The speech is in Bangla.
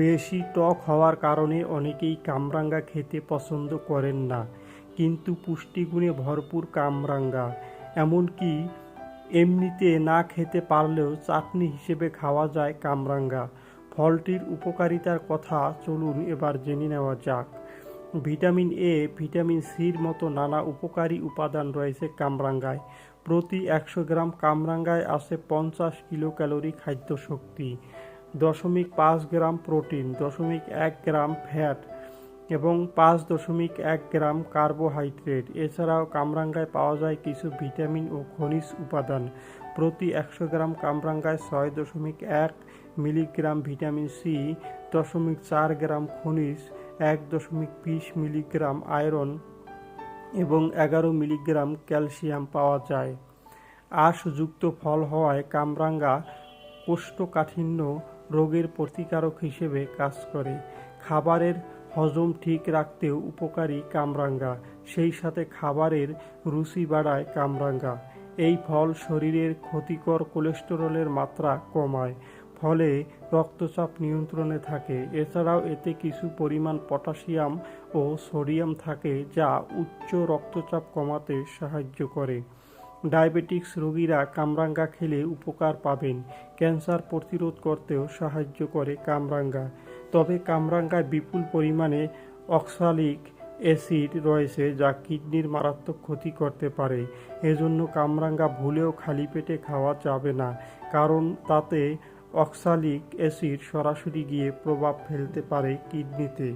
বেশি টক হওয়ার কারণে অনেকেই কামরাঙ্গা খেতে পছন্দ করেন না, কিন্তু পুষ্টিগুণে ভরপুর কামরাঙ্গা। এমনকি এমনিতে না খেতে পারলেও চাটনি হিসেবে খাওয়া যায় কামরাঙ্গা। ফলটির উপকারিতার কথা চলুন এবার জেনে নেওয়া যাক। ভিটামিন এ, ভিটামিন সির মতো নানা উপকারী উপাদান রয়েছে কামরাঙ্গায়। প্রতি একশো গ্রাম কামরাঙ্গায় আছে পঞ্চাশ কিলো ক্যালোরি খাদ্য শক্তি দশমিক পাঁচ গ্রাম প্রোটিন, দশমিক এক গ্রাম ফ্যাট এবং পাঁচ দশমিক এক গ্রাম কার্বোহাইড্রেট। এছাড়াও কামরাঙ্গায় পাওয়া যায় কিছু ভিটামিন ও খনিজ উপাদান। প্রতি একশো গ্রাম কামরাঙ্গায় ছয় দশমিক এক মিলিগ্রাম ভিটামিন সি, দশমিক চার গ্রাম খনিজ, এক দশমিক বিশ মিলিগ্রাম আয়রন এবং এগারো মিলিগ্রাম ক্যালসিয়াম পাওয়া যায়। আঁশযুক্ত ফল হওয়ায় কামরাঙ্গা কোষ্ঠকাঠিন্য রোগের প্রতিকারক হিসেবে কাজ করে। খাবারের হজম ঠিক রাখতেও উপকারী কামরাঙ্গা, সেই সাথে খাবারের রুচি বাড়ায় কামরাঙ্গা। এই ফল শরীরের ক্ষতিকর কোলেস্টেরলের মাত্রা কমায়, ফলে রক্তচাপ নিয়ন্ত্রণে থাকে। এছাড়াও এতে কিছু পরিমাণ পটাশিয়াম ও সোডিয়াম থাকে, যা উচ্চ রক্তচাপ কমাতে সাহায্য করে। ডায়াবেটিক্স রোগীরা কামরাঙ্গা খেলে উপকার পাবেন। ক্যান্সার প্রতিরোধ করতেও সাহায্য করে কামরাঙ্গা। তবে কামরাঙ্গায় বিপুল পরিমাণে অক্সালিক অ্যাসিড রয়েছে যা কিডনির মারাত্মক ক্ষতি করতে পারে। এজন্য কামরাঙ্গা ভুলেও খালি পেটে খাওয়া যাবে না, কারণ তাতে অক্সালিক অ্যাসিড সরাসরি গিয়ে প্রভাব ফেলতে পারে কিডনিতে।